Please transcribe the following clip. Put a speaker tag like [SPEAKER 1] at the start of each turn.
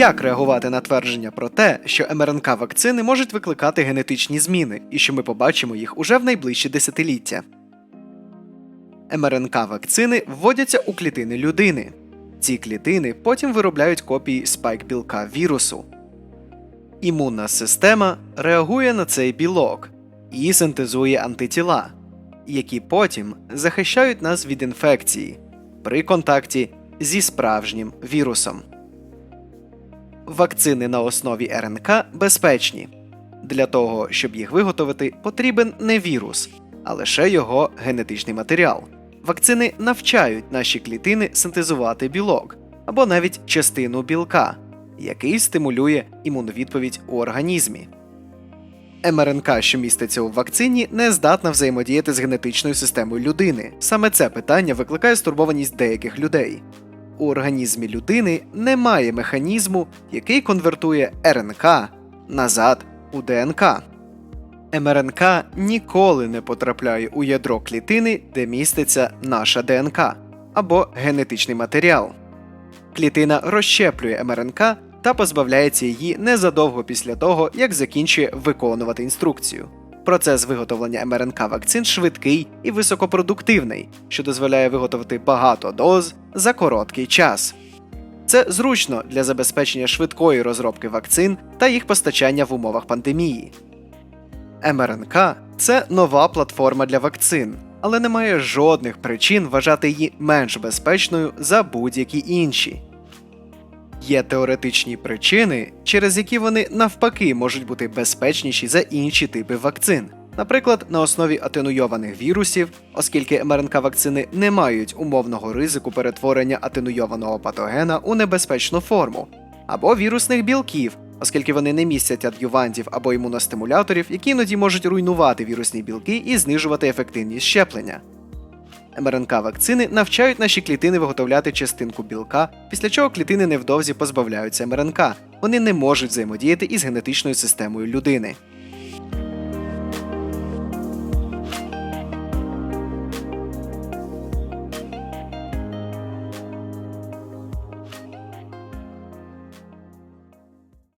[SPEAKER 1] Як реагувати на твердження про те, що МРНК вакцини можуть викликати генетичні зміни, і що ми побачимо їх уже в найближчі десятиліття? МРНК вакцини вводяться у клітини людини. Ці клітини потім виробляють копії спайк білка вірусу. Імунна система реагує на цей білок і синтезує антитіла, які потім захищають нас від інфекції при контакті зі справжнім вірусом. Вакцини на основі РНК безпечні. Для того, щоб їх виготовити, потрібен не вірус, а лише його генетичний матеріал. Вакцини навчають наші клітини синтезувати білок або навіть частину білка, який стимулює імуновідповідь у організмі. МРНК, що міститься у вакцині, не здатна взаємодіяти з генетичною системою людини. Саме це питання викликає стурбованість деяких людей. У організмі людини немає механізму, який конвертує РНК назад у ДНК. МРНК ніколи не потрапляє у ядро клітини, де міститься наша ДНК або генетичний матеріал. Клітина розщеплює МРНК та позбавляється її незадовго після того, як закінчує виконувати інструкцію. Процес виготовлення МРНК вакцин швидкий і високопродуктивний, що дозволяє виготовити багато доз за короткий час. Це зручно для забезпечення швидкої розробки вакцин та їх постачання в умовах пандемії. МРНК це нова платформа для вакцин, але немає жодних причин вважати її менш безпечною за будь-які інші. Є теоретичні причини, через які вони навпаки можуть бути безпечніші за інші типи вакцин. Наприклад, на основі атенуйованих вірусів, оскільки МРНК вакцини не мають умовного ризику перетворення атенуйованого патогена у небезпечну форму, або вірусних білків, оскільки вони не містять ад'ювантів або імуностимуляторів, які іноді можуть руйнувати вірусні білки і знижувати ефективність щеплення. МРНК вакцини навчають наші клітини виготовляти частинку білка, після чого клітини невдовзі позбавляються МРНК. Вони не можуть взаємодіяти із генетичною системою людини.